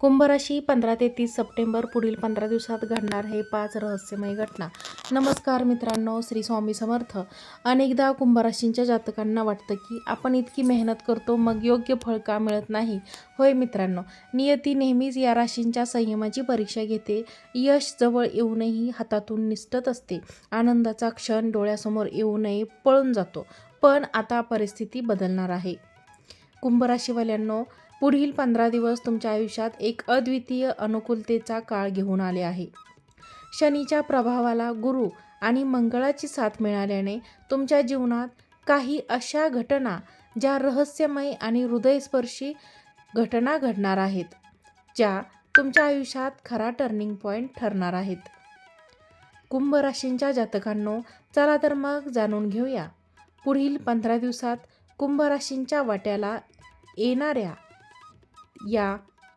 कुंभराशी पंधरा ते तीस सप्टेंबर पुढील पंधरा दिवसात घडणार हे पाच रहस्यमय घटना. नमस्कार मित्रांनो श्री स्वामी समर्थ. अनेकदा कुंभराशींच्या जातकांना वाटतं की आपण इतकी मेहनत करतो मग योग्य फळ का मिळत नाही? होय मित्रांनो नियती नेहमीच या राशींच्या संयमाची परीक्षा घेते. यश जवळ येऊनही हातातून निसटत असते. आनंदाचा क्षण डोळ्यासमोर येऊ नये पळून जातो. पण आता परिस्थिती बदलणार आहे. कुंभराशीवाल्यांनो पुढील पंधरा दिवस तुमच्या आयुष्यात एक अद्वितीय अनुकूलतेचा काळ घेऊन आले आहे. शनीच्या प्रभावाला गुरु आणि मंगळाची साथ मिळाल्याने तुमच्या जीवनात काही अशा घटना ज्या रहस्यमय आणि हृदयस्पर्शी घटना घडणार आहेत ज्या तुमच्या आयुष्यात खरा टर्निंग पॉईंट ठरणार आहेत. कुंभ राशींच्या जातकांनो चला तर मग जाणून घेऊया. पुढील पंधरा दिवसात कुंभ राशींच्या वाट्याला येणाऱ्या या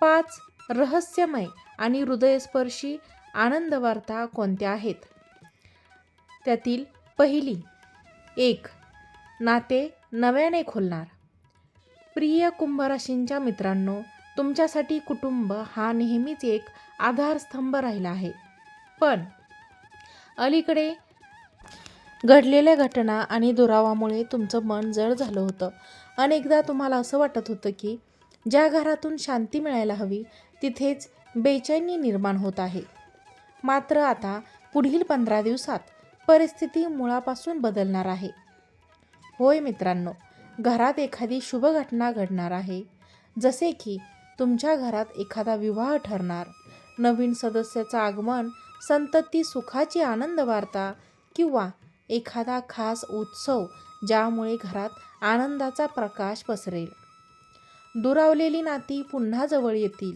पाच रहस्यमय आणि हृदयस्पर्शी आनंदवार्ता कोणत्या आहेत? त्यातील पहिली एक नाते नव्याने खोलणार. प्रिय कुंभराशींच्या मित्रांनो तुमच्यासाठी कुटुंब हा नेहमीच एक आधारस्तंभ राहिला आहे. पण अलीकडे घडलेल्या घटना आणि दुरावामुळे तुमचं मन जड झालं होतं. अनेकदा तुम्हाला असं वाटत होतं की ज्या घरातून शांती मिळायला हवी तिथेच बेचैनी निर्माण होत आहे. मात्र आता पुढील पंधरा दिवसात परिस्थिती मुळापासून बदलणार आहे. होय मित्रांनो घरात एखादी शुभ घटना घडणार आहे. जसे की तुमच्या घरात एखादा विवाह ठरणार नवीन सदस्याचं आगमन संतती सुखाची आनंद वार्ता किंवा एखादा खास उत्सव ज्यामुळे घरात आनंदाचा प्रकाश पसरेल. दुरावलेली नाती पुन्हा जवळ येतील.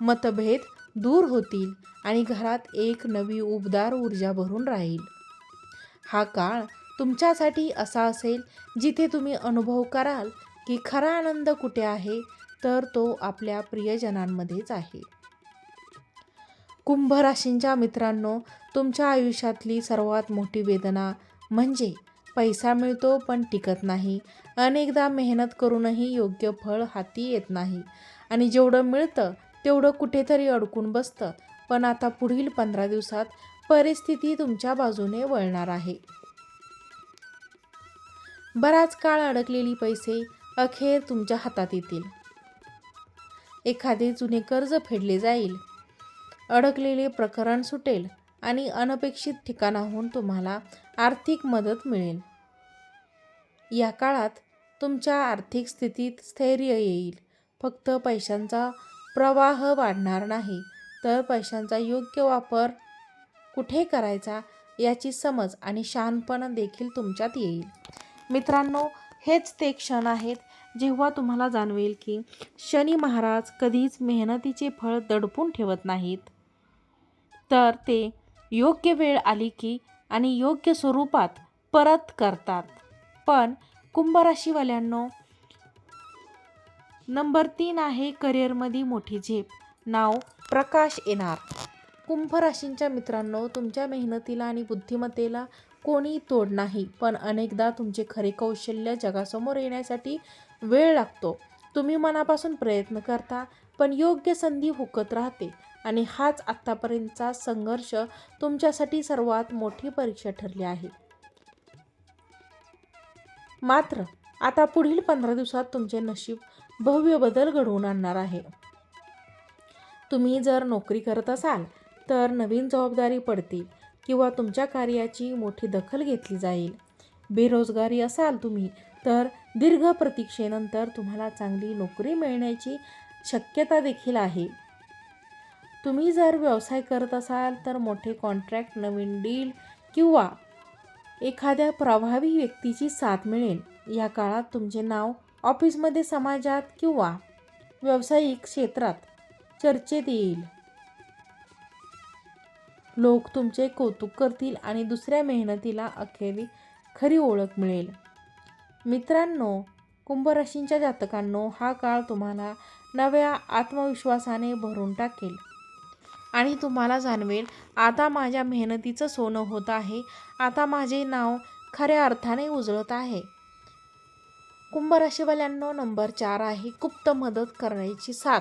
मतभेद दूर होतील आणि घरात एक नवी उबदार ऊर्जा भरून राहील. हा काळ तुमच्यासाठी असा असेल जिथे तुम्ही अनुभव कराल की खरा आनंद कुठे आहे तर तो आपल्या प्रियजनांमध्येच आहे. कुंभ राशींच्या मित्रांनो तुमच्या आयुष्यातली सर्वात मोठी वेदना म्हणजे पैसा मिळतो पण टिकत नाही. अनेकदा मेहनत करूनही योग्य फळ हाती येत नाही. आणि जेवढं मिळतं तेवढं कुठेतरी अडकून बसतं. पण आता पुढील पंधरा दिवसात परिस्थिती तुमच्या बाजूने वळणार आहे. बराच काळ अडकलेली पैसे अखेर तुमच्या हातात येतील. एखादे जुने कर्ज फेडले जाईल. अडकलेले प्रकरण सुटेल. आणि अनपेक्षित ठिकाणाहून तुम्हाला आर्थिक मदत मिळेल. या काळात तुमच्या आर्थिक स्थितीत स्थैर्य येईल. फक्त पैशांचा प्रवाह वाढणार नाही तर पैशांचा योग्य वापर कुठे करायचा याची समज आणि शानपण देखील तुमच्यात येईल. मित्रांनो हेच ते क्षण आहेत जेव्हा तुम्हाला जाणवेल की शनी महाराज कधीच मेहनतीचे फळ दडपून ठेवत नाहीत. तर ते योग्य वेळ आली की आणि योग्य स्वरूपात परत करतात. पण कुंभ राशीवाल्यांनो नंबर तीन आहे करिअरमध्ये मोठी झेप. नाव प्रकाश येणार. कुंभ राशींच्या मित्रांनो तुमच्या मेहनतीला आणि बुद्धिमत्तेला कोणी तोड नाही पण अनेकदा तुमचे खरे कौशल्य जगासमोर येण्यासाठी वेळ लागतो. तुम्ही मनापासून प्रयत्न करता पण योग्य संधी हुकत राहते. आणि हाच आत्तापर्यंतचा संघर्ष तुमच्यासाठी सर्वात मोठी परीक्षा ठरली आहे. मात्र आता पुढील पंधरा दिवसात तुमचे नशीब भव्य बदल घडवून आणणार आहे. तुम्ही जर नोकरी करत असाल तर नवीन जबाबदारी पडतील किंवा तुमच्या कार्याची मोठी दखल घेतली जाईल. बेरोजगारी असाल तुम्ही तर दीर्घ प्रतीक्षेनंतर तुम्हाला चांगली नोकरी मिळण्याची शक्यता देखील आहे. तुम्ही जर व्यवसाय करत असाल तर मोठे कॉन्ट्रॅक्ट नवीन डील किंवा एखाद्या प्रभावी व्यक्तीची साथ मिळेल. या काळात तुमचे नाव ऑफिसमध्ये समाजात किंवा व्यावसायिक क्षेत्रात चर्चेत येईल. लोक तुमचे कौतुक करतील आणि दुसऱ्या मेहनतीला अखेरी खरी ओळख मिळेल. मित्रांनो कुंभराशींच्या जातकांनो हा काळ तुम्हाला नव्या आत्मविश्वासाने भरून टाकेल. आणि तुम्हाला जाणवेल आता माझ्या मेहनतीचं सोनं होत आहे. आता माझे नाव खऱ्या अर्थाने उजळत आहे. कुंभ राशीवाल्यांनो नंबर चार आहे गुप्त मदत करण्याची साथ.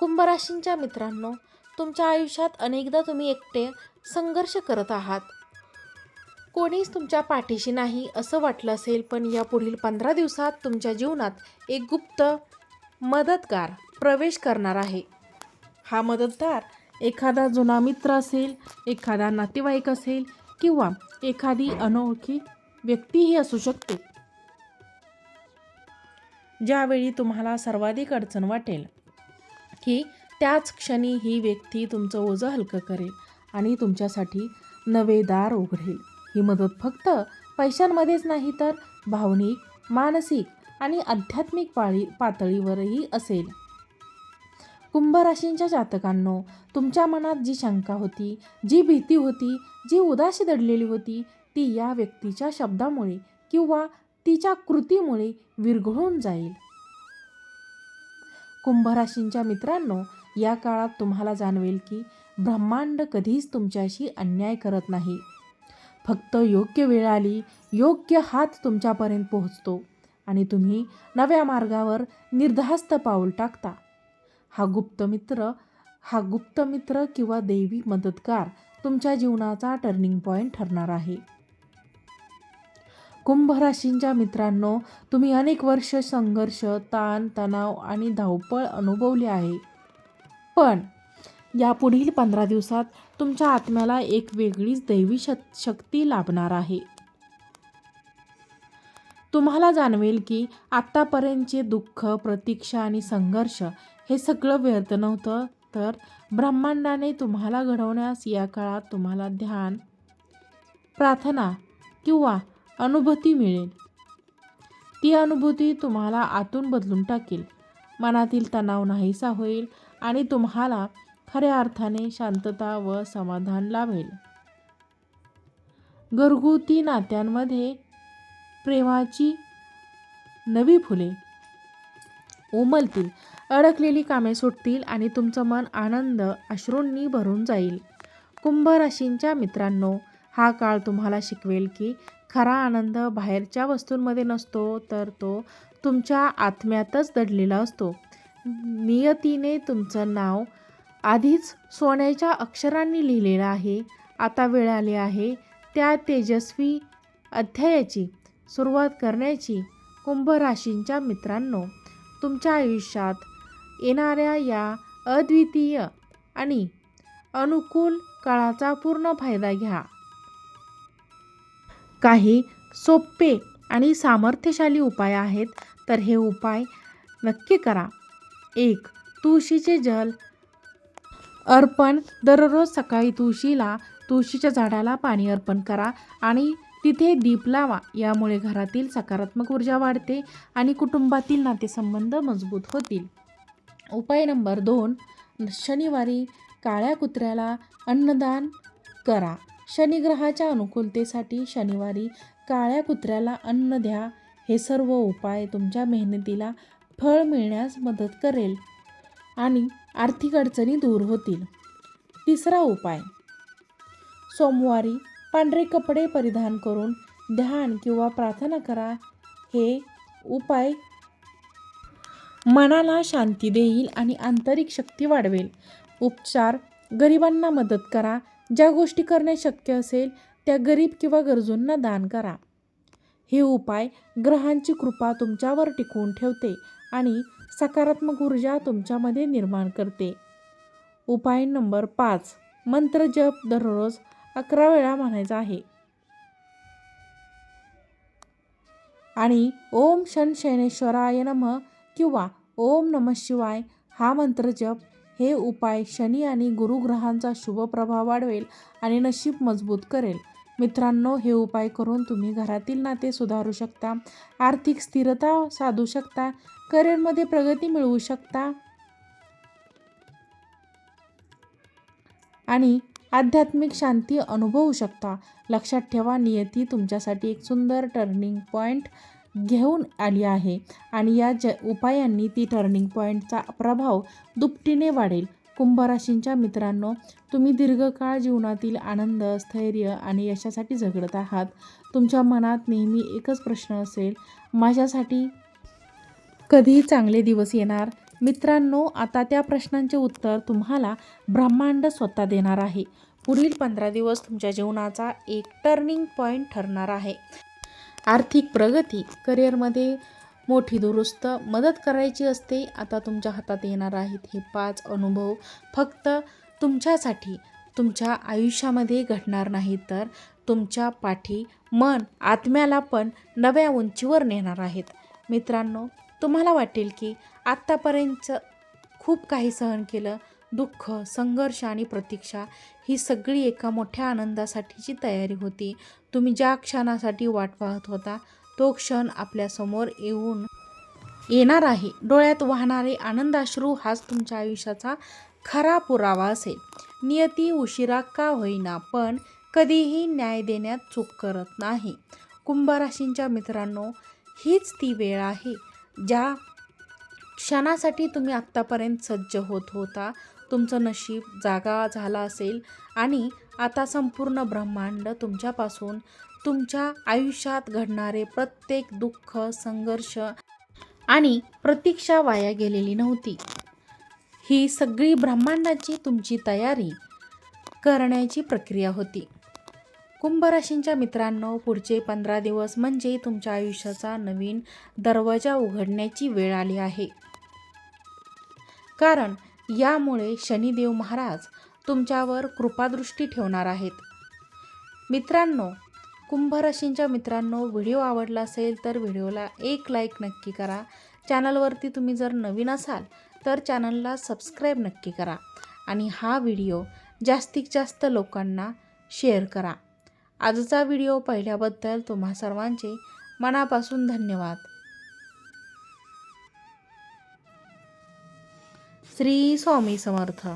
कुंभराशींच्या मित्रांनो तुमच्या आयुष्यात अनेकदा तुम्ही एकटे संघर्ष करत आहात. कोणीच तुमच्या पाठीशी नाही असं वाटलं असेल पण या पुढील पंधरा दिवसात तुमच्या जीवनात एक गुप्त मदतगार प्रवेश करणार आहे. हा मदतदार एखादा जुना मित्र असेल एखादा नातेवाईक असेल किंवा एखादी अनोळखी व्यक्तीही असू शकते. ज्यावेळी तुम्हाला सर्वाधिक अडचण वाटेल की त्याच क्षणी ही व्यक्ती तुमचं ओझं हलकं करेल आणि तुमच्यासाठी नवे दार उघडेल. ही मदत फक्त पैशांमध्येच नाही तर भावनिक मानसिक आणि आध्यात्मिक पाळी पातळीवरही असेल. कुंभराशींच्या जातकांनो तुमच्या मनात जी शंका होती जी भीती होती जी उदाशी दडलेली होती ती या व्यक्तीच्या शब्दामुळे किंवा तिच्या कृतीमुळे विरघळून जाईल. कुंभराशींच्या मित्रांनो या काळात तुम्हाला जाणवेल की ब्रह्मांड कधीच तुमच्याशी अन्याय करत नाही. फक्त योग्य वेळ आली योग्य हात तुमच्यापर्यंत पोहोचतो आणि तुम्ही नव्या मार्गावर निर्धास्त पाऊल टाकता. हा गुप्त मित्र हा गुप्त मित्र किंवा दैवी मदतगार तुमच्या जीवनाचा टर्निंग पॉईंट ठरणार आहे. कुंभ राशींच्या मित्रांनो तुम्ही अनेक वर्ष संघर्ष ताण तणाव आणि धावपळ अनुभवली आहे. पण या पुढील पंधरा दिवसात तुमच्या आत्म्याला एक वेगळीच दैवी श शक्ती लाभणार आहे. तुम्हाला जाणवेल की आत्तापर्यंतचे दुःख प्रतीक्षा आणि संघर्ष हे सगळं व्यर्थ नव्हतं. तर ब्रह्मांडाने तुम्हाला घडवण्यास या काळात तुम्हाला ध्यान प्रार्थना किंवा अनुभूती मिळेल. ती अनुभूती तुम्हाला आतून बदलून टाकेल. मनातील तणाव नाहीसा होईल आणि तुम्हाला खऱ्या अर्थाने शांतता व समाधान लाभेल. घरगुती नात्यांमध्ये प्रेमाची नवी फुले उमलतील. अडकलेली कामे सुटतील आणि तुमचं मन आनंद अश्रूंनी भरून जाईल. कुंभ राशींच्या मित्रांनो हा काळ तुम्हाला शिकवेल की खरा आनंद बाहेरच्या वस्तूंमध्ये नसतो तर तो तुमच्या आत्म्यातच दडलेला असतो. नियतीने तुमचं नाव आधीच सोन्याच्या अक्षरांनी लिहिलेलं आहे. आता वेळ आली आहे त्या तेजस्वी अध्यायाची. सुरुवात करण्याची. कुंभ राशींच्या मित्रांनो तुमच्या आयुष्यात येणाऱ्या या अद्वितीय आणि अनुकूल काळाचा पूर्ण फायदा घ्या. काही सोपे आणि सामर्थ्यशाली उपाय आहेत तर हे उपाय नक्की करा. एक तुळशीचे जल अर्पण. दररोज सकाळी तुळशीला तुळशीच्या झाडाला पाणी अर्पण करा आणि तिथे दीप लावा. यामुळे घरातील सकारात्मक ऊर्जा वाढते आणि कुटुंबातील नातेसंबंध मजबूत होतील. उपाय नंबर दोन शनिवारी काळ्या कुत्र्याला अन्नदान करा. शनिग्रहाच्या अनुकूलतेसाठी शनिवारी काळ्या कुत्र्याला अन्न द्या. हे सर्व उपाय तुमच्या मेहनतीला फळ मिळण्यास मदत करेल आणि आर्थिक अडचणी दूर होतील. तिसरा उपाय सोमवारी पांढरे कपडे परिधान करून ध्यान किंवा प्रार्थना करा. हे उपाय मनाला शांती देईल आणि आंतरिक शक्ती वाढवेल. उपचार गरिबांना मदत करा. ज्या गोष्टी करणे शक्य असेल त्या गरीब किंवा गरजूंना दान करा. हे उपाय ग्रहांची कृपा तुमच्यावर टिकवून ठेवते आणि सकारात्मक ऊर्जा तुमच्यामध्ये निर्माण करते. उपाय नंबर पाच. मंत्र जप दररोज अकरा वेळा म्हणायचा आहे. आणि ओम शन शैनेश्वराय नम. किंवा ओम नम शिवाय हा मंत्र जप हे उपाय शनी आणि गुरुग्रहांचा शुभ प्रभाव वाढवेल आणि नशीब मजबूत करेल. मित्रांनो हे उपाय करून तुम्ही घरातील नाते सुधारू शकता आर्थिक स्थिरता साधू शकता करिअरमध्ये प्रगती मिळवू शकता आणि आध्यात्मिक शांती अनुभवू शकता. लक्षात ठेवा नियती तुमच्यासाठी एक सुंदर टर्निंग पॉईंट घेऊन आली आहे आणि या ज उपायांनी ती टर्निंग पॉईंटचा प्रभाव दुपटीने वाढेल. कुंभराशींच्या मित्रांनो तुम्ही दीर्घकाळ जीवनातील आनंद स्थैर्य आणि यशासाठी झगडत आहात. तुमच्या मनात नेहमी एकच प्रश्न असेल माझ्यासाठी? कधी चांगले दिवस येणार. मित्रांनो आता त्या प्रश्नांचे उत्तर तुम्हाला ब्रह्मांड स्वतः देणार आहे. पुढील पंधरा दिवस तुमच्या जीवनाचा एक टर्निंग पॉईंट ठरणार आहे. आर्थिक प्रगती करिअरमध्ये मोठी दुरुस्त मदत करायची असते आता तुमच्या हातात येणार आहेत हे पाच अनुभव. फक्त तुमच्यासाठी तुमच्या आयुष्यामध्ये घडणार नाही तर तुमच्या पाठी मन आत्म्याला पण नव्या उंचीवर नेणार आहेत. मित्रांनो तुम्हाला वाटेल की आत्तापर्यंत खूप काही सहन केलं दुःख संघर्ष आणि प्रतीक्षा ही सगळी एका मोठ्या आनंदासाठीची तयारी होती. तुम्ही ज्या क्षणासाठी वाट पाहत होता तो क्षण आपल्यासमोर येऊन येणार आहे. डोळ्यात वाहणारे आनंदाश्रू हाच तुमच्या आयुष्याचा खरा पुरावा असेल. नियती उशिरा का होईना पण कधीही न्याय देण्यात चूक करत नाही. कुंभराशींच्या मित्रांनो हीच ती वेळ आहे ज्या क्षणासाठी तुम्ही आत्तापर्यंत सज्ज होत होता. तुमचं नशीब जागा झाला असेल आणि आता संपूर्ण ब्रह्मांड तुमच्यापासून तुमच्या आयुष्यात घडणारे प्रत्येक दुःख संघर्ष आणि प्रतीक्षा वाया गेलेली नव्हती. ही सगळी ब्रह्मांडाची तुमची तयारी करण्याची प्रक्रिया होती. कुंभराशींच्या मित्रांनो पुढचे पंधरा दिवस म्हणजे तुमच्या आयुष्याचा नवीन दरवाजा उघडण्याची वेळ आली आहे. कारण यामुळे शनिदेव महाराज तुमच्यावर कृपादृष्टी ठेवणार आहेत. मित्रांनो कुंभराशींच्या मित्रांनो व्हिडिओ आवडला असेल तर व्हिडिओला एक लाईक नक्की करा. चॅनलवरती तुम्ही जर नवीन असाल तर चॅनलला सबस्क्राईब नक्की करा आणि हा व्हिडिओ जास्तीत जास्त लोकांना शेअर करा. आजचा व्हिडिओ पाहिल्याबद्दल तुम्हा सर्वांचे मनापासून धन्यवाद. श्री स्वामी समर्थ.